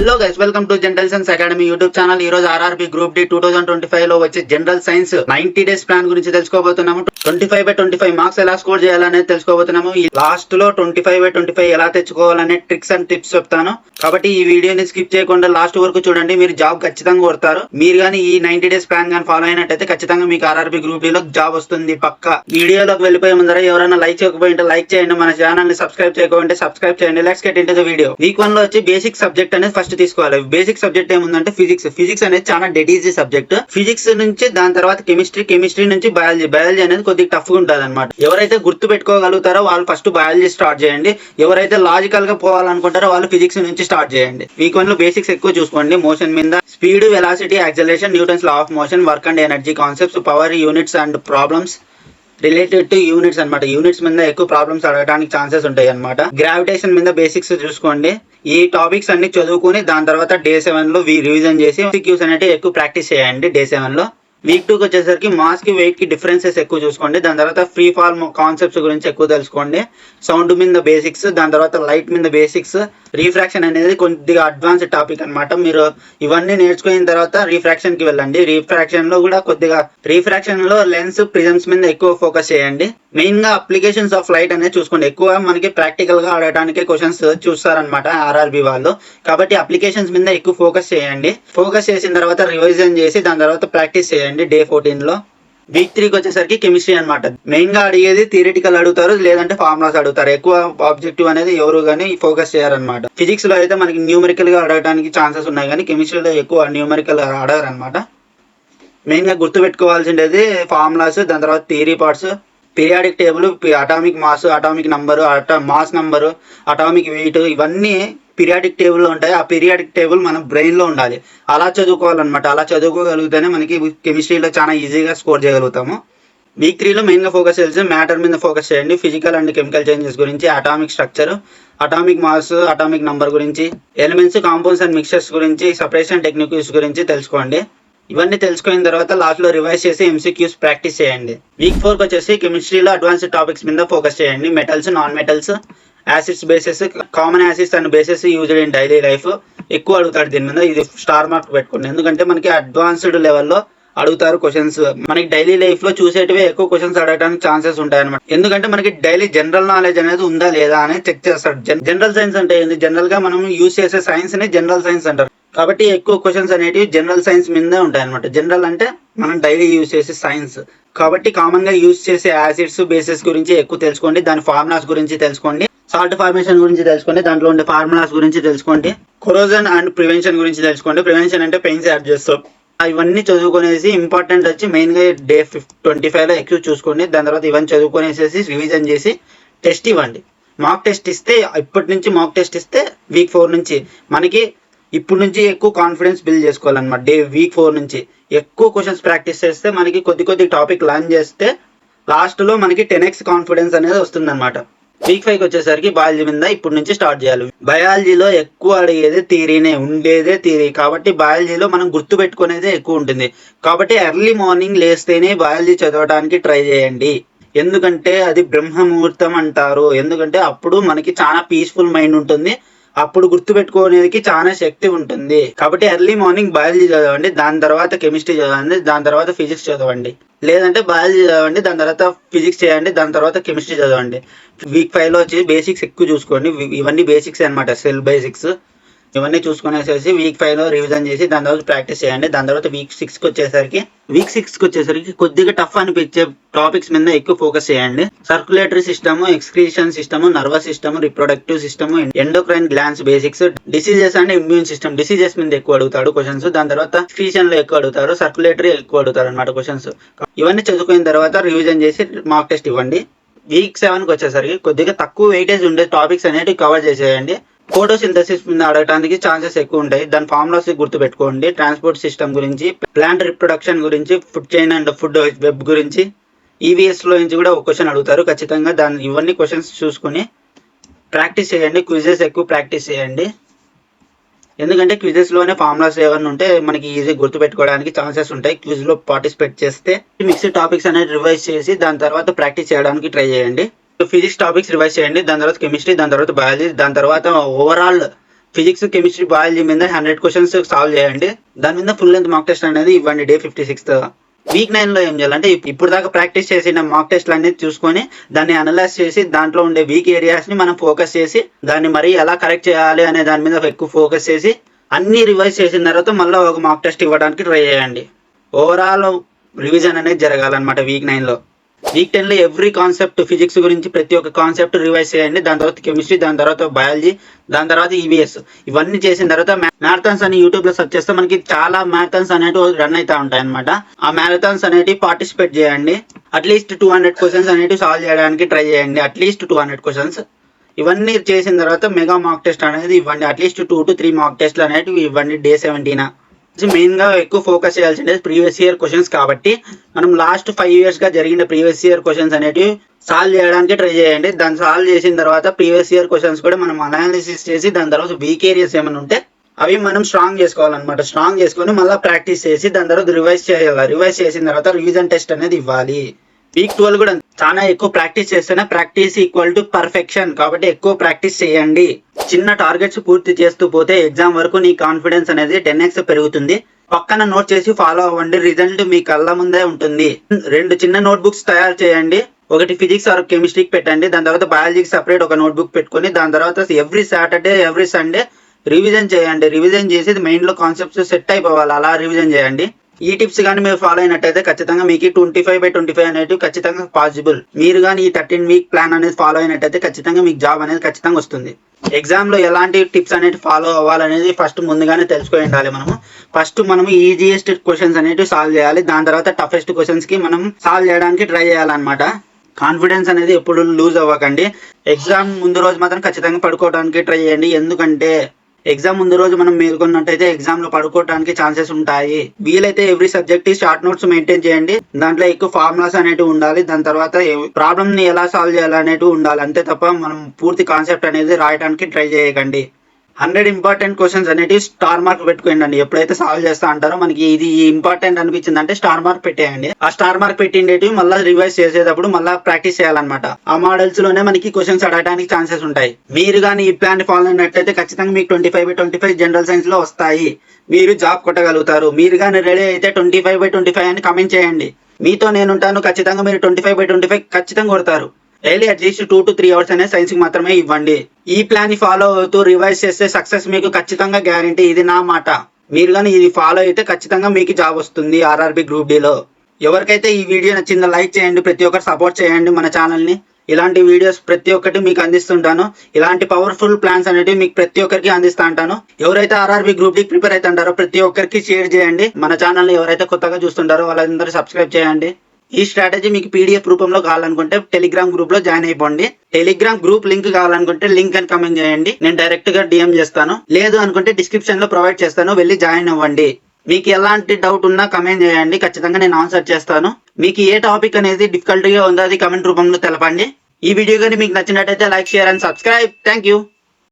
Hello guys welcome to general science academy YouTube channel ఈ రోజు RRB group D two thousand twenty ఫైవ్లో వచ్చే general science ninety days plan గురించి తెలుసుకోబోతున్నాము. Twenty five by twenty five marks ఎలా score చేయాలనేది తెలుసుకోబోతున్నాము. ఈ లాస్ట్లో twenty five by twenty five ఎలా తెచ్చుకోవాలనే ట్రిక్స్ అండ్ టిప్స్ చెప్తాను. కాబట్టి ఈ వీడియోని స్కిప్ చేయకుండా లాస్ట్ వరకు చూడండి మీరు జాబ్ ఖచ్చితంగా కొడతారు. మీరు కానీ ఈ నైన్టీ డేస్ ప్లాన్ కానీ ఫాలో అయినట్టయితే ఖచ్చితంగా మీకు ఆర్ఆర్బి గ్రూప్లో జాబ్ వస్తుంది పక్క. వీడియోలోకి వెళ్ళిపోయే ముందర ఎవరైనా లైక్ చేయకపోయింటే లైక్ చేయండి. మన ఛానల్ని సబ్స్క్రైబ్ చేయకపోతే సబ్స్క్రైబ్ చేయండి. Let's get into the video week వన్లో వచ్చి బేసిక్ సబ్జెక్ట్ అనేది ఫస్ట్ తీసుకోవాలి. బేసిక్ సబ్జెక్ట్ ఏముందంటే ఫిజిక్స్ ఫిజిక్స్ అనేది చాలా డెడ్ ఈజీ సబ్జెక్ట్ ఫిజిక్స్ నుంచి దాని తర్వాత కెమిస్ట్రీ కెమిస్ట్రీ నుంచి బయాలజీ బయాలజీ అనేది కొద్దిగా టఫ్ ఉంటుంది అనమాట ఎవరైతే గుర్తు పెట్టుకోగలుగుతారో వాళ్ళు ఫస్ట్ బయాలజీ స్టార్ట్ చేయండి. ఎవరైతే లాజికల్గా పోవాలనుకుంటారో వాళ్ళు ఫిజిక్స్ నుంచి స్టార్ట్ చేయండి. వీక్ వన్లో బేసిక్స్ ఎక్కువ చూసుకోండి. మోషన్ మీద speed velocity acceleration Newton's law of motion work and energy concepts power units and problems related to units అన్నమాట. యూనిట్స్ మీద ఎక్కువ ప్రాబ్లమ్స్ అడగడానికి ఛాన్సెస్ ఉంటాయి అనమాట గ్రావిటేషన్ మీద బేసిక్స్ చూసుకోండి. ఈ టాపిక్స్ అన్ని చదువుకుని దాని తర్వాత డే సెవెన్లో రివిజన్ చేసి క్యూస్ అనేవి ఎక్కువ ప్రాక్టీస్ చేయండి. డే సెవెన్లో వీక్ టూకి వచ్చేసరికి మాస్కి వెయిట్కి డిఫరెన్సెస్ ఎక్కువ చూసుకోండి. దాని తర్వాత ఫ్రీ ఫాల్ కాన్సెప్ట్స్ గురించి ఎక్కువ తెలుసుకోండి. సౌండ్ మీద బేసిక్స్ దాని తర్వాత లైట్ మీద బేసిక్స్ రీఫ్రాక్షన్ అనేది కొద్దిగా అడ్వాన్స్ టాపిక్ అనమాట మీరు ఇవన్నీ నేర్చుకున్న తర్వాత రీఫ్రాక్షన్కి వెళ్ళండి. రీఫ్రాక్షన్లో కూడా కొద్దిగా రీఫ్రాక్షన్లో లెన్స్ ప్రిజమ్స్ మీద ఎక్కువ ఫోకస్ చేయండి. మెయిన్గా అప్లికేషన్స్ ఆఫ్ లైట్ అనేది చూసుకోండి. ఎక్కువ మనకి ప్రాక్టికల్గా ఆడటానికి క్వశ్చన్స్ చూస్తారనమాట ఆర్ఆర్బి వాళ్ళు. కాబట్టి అప్లికేషన్స్ మీద ఎక్కువ ఫోకస్ చేయండి. ఫోకస్ చేసిన తర్వాత రివిజన్ చేసి దాని తర్వాత ప్రాక్టీస్ చేయండి. డే ఫోర్టీన్లో. వీక్ త్రీకి వచ్చేసరికి కెమిస్ట్రీ అనమాట మెయిన్గా అడిగేది థియరిటికల్ అడుగుతారు లేదంటే ఫార్ములాస్ అడుగుతారు. ఎక్కువ ఆబ్జెక్టివ్ అనేది ఎవరు కానీ ఫోకస్ చేయాలన్నమాట ఫిజిక్స్లో అయితే మనకి న్యూమరికల్గా అడగడానికి ఛాన్సెస్ ఉన్నాయి కానీ కెమిస్ట్రీలో ఎక్కువ న్యూమరికల్ అడగరనమాట మెయిన్గా మెయిన్గా గుర్తు ఫార్ములాస్ దాని తర్వాత theory parts periodic table atomic mass atomic number అటా మాస్ నంబరు అటామిక్ వెయిట్ ఇవన్నీ పీరియాడిక్ టేబుల్ ఉంటాయి. ఆ పీరియాడిక్ టేబుల్ మన బ్రెయిన్లో ఉండాలి. అలా చదువుకోవాలన్నమాట. అలా చదువుకోగలిగితేనే మనకి కెమిస్ట్రీలో చాలా ఈజీగా స్కోర్ చేయగలుగుతాము. వీక్ త్రీలో మెయిన్గా ఫోకస్ చేసి మ్యాటర్ మీద ఫోకస్ చేయండి. ఫిజికల్ అండ్ కెమికల్ చేంజెస్ గురించి atomic structure atomic mass atomic number గురించి ఎలిమెంట్స్ కాంపౌండ్స్ అండ్ మిక్సర్స్ గురించి సపరేషన్ టెక్నిక్స్ గురించి తెలుసుకోండి. ఇవన్నీ తెలుసుకున్న తర్వాత లాస్ట్లో రివైజ్ చేసి ఎంసీక్యూస్ ప్రాక్టీస్ చేయండి. వీక్ ఫోర్కి వచ్చేసి కెమిస్ట్రీలో అడ్వాన్స్డ్ టాపిక్స్ మీద ఫోకస్ చేయండి. Metals non metals acids bases common acids and bases used in daily life ఎక్కువ అడుగుతాడు దీని మీద. ఇది స్టార్ మార్క్ పెట్టుకోండి. ఎందుకంటే మనకి అడ్వాన్స్డ్ లెవెల్లో అడుగుతారు క్వశ్చన్స్ మనకి డైలీ లైఫ్లో చూసేటివే ఎక్కువ క్వశ్చన్స్ అడగడానికి ఛాన్సెస్ ఉంటాయి అనమాట ఎందుకంటే మనకి డైలీ జనరల్ నాలెడ్జ్ అనేది ఉందా లేదా అనేది చెక్ చేస్తాడు. జనరల్ సైన్స్ అంటే ఏంది? జనరల్గా మనం యూజ్ చేసే సైన్స్ని జనరల్ సైన్స్ అంటారు. కాబట్టి ఎక్కువ క్వశ్చన్స్ అనేటివి జనరల్ సైన్స్ మీదే ఉంటాయి అనమాట జనరల్ అంటే మనం డైలీ యూజ్ చేసే సైన్స్ కాబట్టి కామన్గా యూజ్ చేసే యాసిడ్స్ బేసెస్ గురించి ఎక్కువ తెలుసుకోండి. దాని ఫార్ములాస్ గురించి తెలుసుకోండి. సాల్ట్ ఫార్మేషన్ గురించి తెలుసుకోండి దాంట్లో ఉండే ఫార్ములాస్ గురించి తెలుసుకోండి కొరోజన్ అండ్ ప్రివెన్షన్ గురించి తెలుసుకోండి. ప్రివెన్షన్ అంటే పెయిన్స్ యాడ్ చేస్తాం. ఇవన్నీ చదువుకునేసి ఇంపార్టెంట్ వచ్చి మెయిన్గా డే ఫిఫ్ ట్వంటీ ఫైవ్లో ఎక్కువ చూసుకోండి దాని తర్వాత ఇవన్నీ చదువుకునేసేసి రివిజన్ చేసి టెస్ట్ ఇవ్వండి. మాక్ టెస్ట్ ఇస్తే ఇప్పటి నుంచి మాక్ టెస్ట్ ఇస్తే వీక్ ఫోర్ నుంచి మనకి ఇప్పుడు నుంచి ఎక్కువ కాన్ఫిడెన్స్ బిల్డ్ చేసుకోవాలన్నమాట డే వీక్ ఫోర్ నుంచి. ఎక్కువ క్వశ్చన్స్ ప్రాక్టీస్ చేస్తే మనకి కొద్ది కొద్ది టాపిక్ లర్న్ చేస్తే లాస్ట్లో మనకి టెన్ ఎక్స్ కాన్ఫిడెన్స్ అనేది వస్తుందన్నమాట. వీక్ ఫైవ్ వచ్చేసరికి బయాలజీ మీద ఇప్పటి నుంచి స్టార్ట్ చేయాలి. బయాలజీలో ఎక్కువ అడిగేది థియరీనే ఉండేదే థియరీ కాబట్టి బయాలజీలో మనం గుర్తు పెట్టుకునేదే ఎక్కువ ఉంటుంది. కాబట్టి ఎర్లీ మార్నింగ్ లేస్తేనే బయాలజీ చదవడానికి ట్రై చేయండి. ఎందుకంటే అది బ్రహ్మ ముహూర్తం అంటారు. ఎందుకంటే అప్పుడు మనకి చాలా పీస్ఫుల్ మైండ్ ఉంటుంది. అప్పుడు గుర్తుపెట్టుకోనేది చాలా శక్తి ఉంటుంది. కాబట్టి ఎర్లీ మార్నింగ్ బయాలజీ చదవండి దాని తర్వాత కెమిస్ట్రీ చదవండి దాని తర్వాత ఫిజిక్స్ చదవండి. లేదంటే బయాలజీ చదవండి దాని తర్వాత ఫిజిక్స్ చేయండి దాని తర్వాత కెమిస్ట్రీ చదవండి. వీక్ ఫైవ్లో వచ్చి బేసిక్స్ ఎక్కువ చూసుకోండి. ఇవన్నీ బేసిక్స్ అన్నమాట సెల్ బేసిక్స్ ఇవన్నీ చూసుకునేసేసి వీక్ ఫైవ్లో రివిజన్ చేసి దాని తర్వాత ప్రాక్టీస్ చేయండి. దాని తర్వాత వీక్ సిక్స్కి వచ్చేసరికి వీక్ సిక్స్కి వచ్చేసరికి కొద్దిగా టఫ్ అనిపించే టాపిక్స్ మీద ఎక్కువ ఫోకస్ చేయండి. Circulatory system excretion system nervous system reproductive system endocrine glands basics diseases and immune system diseases మీద ఎక్కువ అడుగుతాడు క్వశ్చన్స్ దాని తర్వాత ఎక్స్క్రీషన్లో ఎక్కువ అడుగుతారు. సర్క్యులేటరీ ఎక్కువ అడుగుతారు అనమాట క్వశ్చన్స్ ఇవన్నీ చదువుకున్న తర్వాత రివిజన్ చేసి మార్క్ టెస్ట్ ఇవ్వండి. వీక్ సెవెన్కి వచ్చేసరికి కొద్దిగా తక్కువ వెయిటేజ్ ఉండే టాపిక్స్ అనేవి కవర్ చేసేయండి. ఫోటోసింథసిస్ మీద అడగడానికి ఛాన్సెస్ ఎక్కువ ఉంటాయి. దాని ఫార్ములాస్ గుర్తు పెట్టుకోండి ట్రాన్స్పోర్ట్ సిస్టమ్ గురించి ప్లాంట్ రిప్రొడక్షన్ గురించి food chain and food web గురించి ఈవీఎస్లో నుంచి కూడా ఒక క్వశ్చన్ అడుగుతారు. ఖచ్చితంగా దాని ఇవన్నీ క్వశ్చన్స్ చూసుకుని ప్రాక్టీస్ చేయండి. క్విజెస్ ఎక్కువ ప్రాక్టీస్ చేయండి. ఎందుకంటే క్విజెస్లోనే ఫార్ములాస్ ఏమైనా ఉంటే మనకి ఈజీ గుర్తు పెట్టుకోవడానికి ఛాన్సెస్ ఉంటాయి. క్విజ్లో పార్టిసిపేట్ చేస్తే మిక్స్డ్ టాపిక్స్ అనేది రివైజ్ చేసి దాని తర్వాత ప్రాక్టీస్ చేయడానికి ట్రై చేయండి. ఫిజిక్స్ టాపిక్స్ రివైజ్ చేయండి. దాని తర్వాత కెమిస్ట్రీ దాని తర్వాత బయాలజీ దాని తర్వాత ఓవరాల్ ఫిజిక్స్ కెమిస్ట్రీ బయాలజీ మీద హండ్రెడ్ క్వశ్చన్స్ సాల్వ్ చేయండి. దాని మీద ఫుల్ లెంత్ మాక్ టెస్ట్ అనేది ఇవ్వండి డే ఫిఫ్టీ సిక్స్త్ వీక్ నైన్లో ఏం చేయాలంటే ఇప్పుడు దాకా ప్రాక్టీస్ చేసిన మాక్ టెస్ట్లు అన్ని చూసుకొని దాన్ని అనలైజ్ చేసి దాంట్లో ఉండే వీక్ ఏరియాస్ని మనం ఫోకస్ చేసి దాన్ని మరి ఎలా కరెక్ట్ చేయాలి అనే దాని మీద ఎక్కువ ఫోకస్ చేసి అన్ని రివైజ్ చేసిన తర్వాత మళ్ళీ ఒక మాక్ టెస్ట్ ఇవ్వడానికి ట్రై చేయండి. ఓవరాల్ రివిజన్ అనేది జరగాలన్నమాట వీక్ నైన్లో. వీక్ టెన్లో ఎవ్రీ కాన్సెప్ట్ ఫిజిక్స్ గురించి ప్రతి ఒక్క కాన్సెప్ట్ రివైజ్ చేయండి. దాని తర్వాత కెమిస్ట్రీ దాని తర్వాత బయాలజీ దాని తర్వాత ఈవీఎస్ ఇవన్నీ చేసిన తర్వాత మ్యారథాన్స్ అని యూట్యూబ్లో సెర్చ్ చేస్తే మనకి చాలా మ్యారథాన్స్ అనేటివి రన్ అవుతా ఉంటాయి అనమాట ఆ మ్యారథాన్స్ అనేటివి పార్టిసిపేట్ చేయండి. At least two hundred questions అనేటివి సాల్వ్ చేయడానికి ట్రై చేయండి. At least two hundred questions. ఇవన్నీ చేసిన తర్వాత మెగా మార్క్ టెస్ట్ అనేది ఇవ్వండి. At least two to three mock టెస్ట్లు అనేటివి ఇవ్వండి డే సెవెంటీనా. మెయిన్గా ఎక్కువ ఫోకస్ చేయాల్సింది ప్రీవియస్ ఇయర్ క్వశ్చన్స్ కాబట్టి మనం లాస్ట్ ఫైవ్ ఇయర్స్గా జరిగిన ప్రీవియస్ ఇయర్ క్వశ్చన్స్ అనేటివి సాల్వ్ చేయడానికి ట్రై చేయండి. దాన్ని సాల్వ్ చేసిన తర్వాత ప్రీవియస్ ఇయర్ క్వశ్చన్స్ కూడా మనం అనాలిసిస్ చేసి దాని తర్వాత వీక్ ఏరియాస్ ఏమైనా ఉంటే అవి మనం స్ట్రాంగ్ చేసుకోవాలన్నమాట. స్ట్రాంగ్ చేసుకొని మళ్ళీ ప్రాక్టీస్ చేసి దాని తర్వాత రివైజ్ చేయాలి. రివైజ్ చేసిన తర్వాత రివిజన్ టెస్ట్ అనేది ఇవ్వాలి. వీక్ ట్వెల్వ్ కూడా చాలా ఎక్కువ ప్రాక్టీస్ చేస్తేనే ప్రాక్టీస్ ఈక్వల్ టు పర్ఫెక్షన్ కాబట్టి ఎక్కువ ప్రాక్టీస్ చేయండి. చిన్న టార్గెట్స్ పూర్తి చేస్తూ పోతే ఎగ్జామ్ వరకు నీ కాన్ఫిడెన్స్ అనేది టెన్ ఎక్స్ పెరుగుతుంది. పక్కన నోట్ చేసి ఫాలో అవ్వండి రిజల్ట్ మీ కళ్ళ ముందే ఉంటుంది. రెండు చిన్న నోట్ బుక్స్ తయారు చేయండి. ఒకటి ఫిజిక్స్ ఆర్ కెమిస్ట్రీకి పెట్టండి. దాని తర్వాత బయాలజీకి సపరేట్ ఒక నోట్ బుక్ పెట్టుకొని దాని తర్వాత every Saturday every Sunday revision చేయండి. రివిజన్ చేసి మైండ్లో కాన్సెప్ట్స్ సెట్ అయిపోవాలి. అలా రివిజన్ చేయండి. ఈ టిప్స్ కానీ మీరు ఫాలో అయినట్టయితే ఖచ్చితంగా మీకు twenty five by twenty five అనేది ఖచ్చితంగా పాసిబుల్ మీరు కానీ ఈ థర్టీన్ వీక్ ప్లాన్ అనేది ఫాలో అయినట్టయితే ఖచ్చితంగా మీకు జాబ్ అనేది ఖచ్చితంగా వస్తుంది. ఎగ్జామ్లో ఎలాంటి టిప్స్ అనేది ఫాలో అవ్వాలనేది ఫస్ట్ ముందుగానే తెలుసుకొని ఉండాలి మనము. ఫస్ట్ మనం ఈజియెస్ట్ క్వశ్చన్స్ అనేవి సాల్వ్ చేయాలి. దాని తర్వాత టఫెస్ట్ క్వశ్చన్స్కి మనం సాల్వ్ చేయడానికి ట్రై చేయాలన్నమాట. కాన్ఫిడెన్స్ అనేది ఎప్పుడు లూజ్ అవ్వకండి. ఎగ్జామ్ ముందు రోజు మాత్రం ఖచ్చితంగా పడుకోవడానికి ట్రై చేయండి. ఎందుకంటే ఎగ్జామ్ ముందు రోజు మనం మేల్కొన్నట్టయితే ఎగ్జామ్లో పడుకోవడానికి ఛాన్సెస్ ఉంటాయి. వీలైతే every subject short notes maintain చేయండి. దాంట్లో ఎక్కువ ఫార్ములాస్ అనేటివి ఉండాలి. దాని తర్వాత ప్రాబ్లమ్ని ఎలా సాల్వ్ చేయాలి అనేటివి ఉండాలి. అంతే తప్ప మనం పూర్తి కాన్సెప్ట్ అనేది రాయడానికి ట్రై చేయకండి. హండ్రెడ్ ఇంపార్టెంట్ క్వశ్చన్స్ అనేటివి స్టార్ మార్క్ పెట్టుకోండి ఎప్పుడైతే సాల్వ్ చేస్తా అంటారో మనకి ఇది ఇంపార్టెంట్ అనిపించింది అంటే స్టార్ మార్క్ పెట్టేయండి. ఆ స్టార్ మార్క్ పెట్టిండేటివి మళ్ళీ రివైజ్ చేసేటప్పుడు మళ్ళీ ప్రాక్టీస్ చేయాలన్నమాట. ఆ మోడల్స్లోనే మనకి క్వశ్చన్స్ అడగడానికి ఛాన్సెస్ ఉంటాయి. మీరు కానీ ఈ ప్లాన్ ఫాలో అయినట్లయితే ఖచ్చితంగా మీకు twenty five by twenty five general సైన్స్లో వస్తాయి. మీరు జాబ్ కొట్టగలుగుతారు. మీరు కానీ రెడీ అయితే twenty five by twenty five అని కమెంట్ చేయండి. మీతో నేను ఉంటాను ఖచ్చితంగా మీరు twenty five by twenty five ఖచ్చితంగా కొడతారు. Daily at least two to three hours అనేది సైన్స్కి మాత్రమే ఇవ్వండి. ఈ ప్లాన్ని ఫాలో అవుతూ రివైజ్ చేస్తే సక్సెస్ మీకు ఖచ్చితంగా గ్యారంటీ. ఇది నా మాట. మీరు కానీ ఇది ఫాలో అయితే ఖచ్చితంగా మీకు జాబ్ వస్తుంది ఆర్ఆర్బి గ్రూప్ డీలో ఎవరికైతే ఈ వీడియో నచ్చిందో లైక్ చేయండి ప్రతి ఒక్కరు సపోర్ట్ చేయండి మన ఛానల్ని. ఇలాంటి వీడియోస్ ప్రతి ఒక్కటి మీకు అందిస్తుంటాను. ఇలాంటి పవర్ఫుల్ ప్లాన్స్ అనేవి మీకు ప్రతి ఒక్కరికి అందిస్తా ఉంటాను. ఎవరైతే ఆర్ఆర్బి గ్రూప్ డీ ప్రిపేర్ అవుతుంటారో ప్రతి ఒక్కరికి షేర్ చేయండి. మన ఛానల్ని ఎవరైతే కొత్తగా చూస్తుంటారో వాళ్ళందరూ సబ్స్క్రైబ్ చేయండి. ఈ స్ట్రాటజీ మీకు పీడిఎఫ్ రూపంలో కావాలనుకుంటే టెలిగ్రామ్ గ్రూప్లో జాయిన్ అయిపోండి. టెలిగ్రామ్ గ్రూప్ లింక్ కావాలనుకుంటే లింక్ అని కమెంట్ చేయండి. నేను డైరెక్ట్గా డిఎం చేస్తాను. లేదు అనుకుంటే డిస్క్రిప్షన్లో ప్రొవైడ్ చేస్తాను. వెళ్ళి జాయిన్ అవ్వండి. మీకు ఎలాంటి డౌట్ ఉన్నా కమెంట్ చేయండి. ఖచ్చితంగా నేను ఆన్సర్ చేస్తాను. మీకు ఏ టాపిక్ అనేది డిఫికల్ట్గా ఉందో అది కమెంట్ రూపంలో తెలపండి. ఈ వీడియో కానీ మీకు నచ్చినట్టయితే like share and subscribe thank you